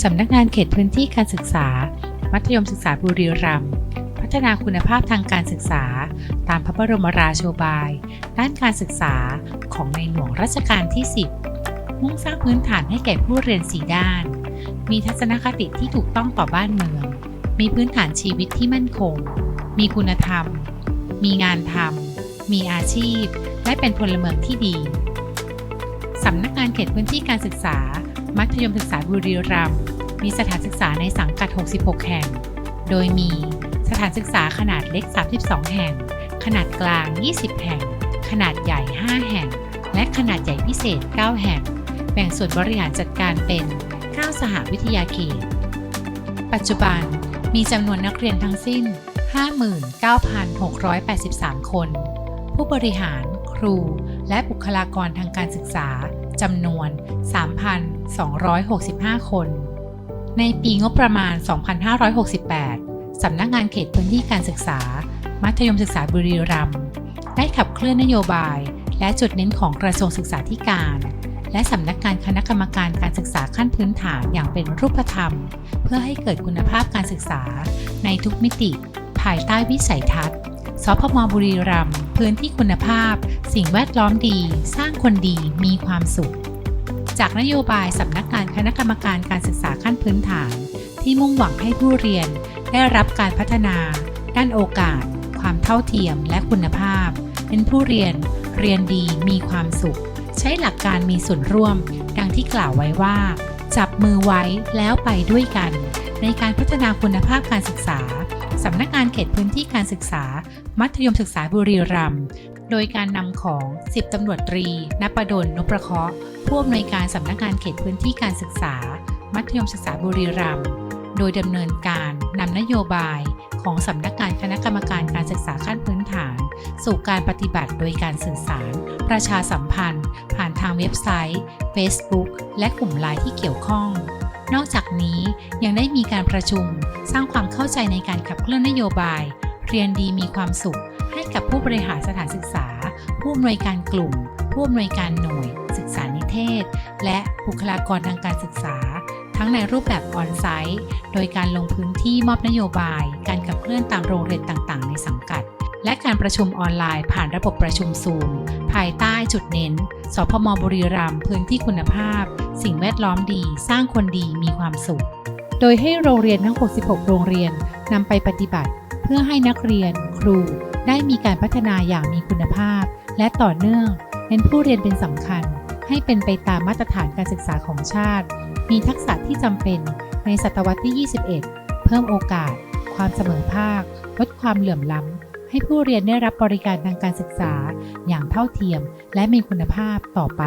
สำนักงานเขตพื้นที่การศึกษา มัธยมศึกษาบุรีรัมย์พัฒนาคุณภาพทางการศึกษา ตามพระบรมราโชบาย ด้านการศึกษาของในหลวงรัชกาลที่ 10 มุ่งสร้างพื้นฐานให้แก่ผู้เรียนสีด้าน มีทัศนคติที่ถูกต้องต่อบ้านเมือง มีพื้นฐานชีวิตที่มั่นคง มีคุณธรรม มีงานทำมีอาชีพ และเป็นพลเมืองที่ดีสำนักงานเขตพื้นที่การศึกษา มัธยมศึกษาบุรีรัมย์มีสถานศึกษาในสังกัด 66 แห่ง โดยมีสถานศึกษาขนาดเล็ก 32 แห่ง ขนาดกลาง 20 แห่ง ขนาดใหญ่ 5 แห่ง และขนาดใหญ่พิเศษ 9 แห่ง แบ่งส่วนบริหารจัดการเป็น 9 สหวิทยาเขต ปัจจุบันมีจำนวนนักเรียนทั้งสิ้น 59,683 คน ผู้บริหาร ครู และบุคลากรทางการศึกษา จำนวน 3,265 คน ในปีงบประมาณ 2568 สำนักงานเขตพื้นที่การศึกษา มัธยมศึกษาบุรีรัมย์ได้ขับเคลื่อนนโยบาย และจุดเน้นของกระทรวงศึกษาธิการ และสำนักงานคณะกรรมการการศึกษาขั้นพื้นฐานอย่างเป็นรูปธรรม เพื่อให้เกิดคุณภาพการศึกษาในทุกมิติ ภายใต้วิสัยทัศน์ สพมบุรีรัมย์พื้นที่คุณภาพ สิ่งแวดล้อมดี สร้างคนดีมีความสุข จากนโยบายสำนักงานคณะกรรมการการศึกษาขั้นพื้นฐาน ที่มุ่งหวังให้ผู้เรียน ได้รับการพัฒนา ด้านโอกาส ความเท่าเทียมและคุณภาพ เป็นผู้เรียน เรียนดีมีความสุข ใช้หลักการมีส่วนร่วม ดังที่กล่าวไว้ว่า จับมือไว้แล้วไปด้วยกัน ในการพัฒนาคุณภาพการศึกษา สำนักงานเขตพื้นที่การศึกษา มัธยมศึกษาบุรีรัมย์โดยการนำของ 10ตำรวจตรีนปดลนประเคาะผู้อำนวยการสำนักงานเขตพื้นที่การศึกษา มัธยมศึกษาบุรีรัมย์โดยดำเนินการนำนโยบายของสำนักงานคณะกรรมการการศึกษาขั้นพื้นฐาน สู่การปฏิบัติโดยการสื่อสาร ประชาสัมพันธ์ ผ่านทางเว็บไซต์ Facebook และกลุ่มไลน์ที่เกี่ยวข้อง นอกจากนี้ยังได้มีการประชุม สร้างความเข้าใจในการขับเคลื่อนนโยบาย เรียนดีมีความสุข ให้กับผู้บริหารสถานศึกษา ผู้อำนวยการกลุ่ม ผู้อำนวยการหน่วย ศึกษานิเทศ และบุคลากรทางการศึกษา ทั้งในรูปแบบออนไซต์ โดยการลงพื้นที่มอบนโยบาย การขับเคลื่อนตามโรงเรียนต่างๆ ในสังกัด และการประชุมออนไลน์ผ่านระบบประชุมซูมภายใต้จุดเน้น สพมบุรีรัมย์พื้นที่คุณภาพ สิ่งแวดล้อมดี สร้างคนดีมีความสุข โดยให้โรงเรียนทั้ง 66 โรงเรียนนำไปปฏิบัติ เพื่อให้นักเรียน ครู ได้มีการพัฒนาอย่างมีคุณภาพ และต่อเนื่องเน้นผู้เรียนเป็นสำคัญ ให้เป็นไปตามมาตรฐานการศึกษาของชาติ มีทักษะที่จำเป็นในศตวรรษที่ 21 เพิ่มโอกาส ความเสมอภาค ลดความเหลื่อมล้ำ ให้ผู้เรียนได้รับบริการทางการศึกษาอย่างเท่าเทียม และมีคุณภาพต่อไป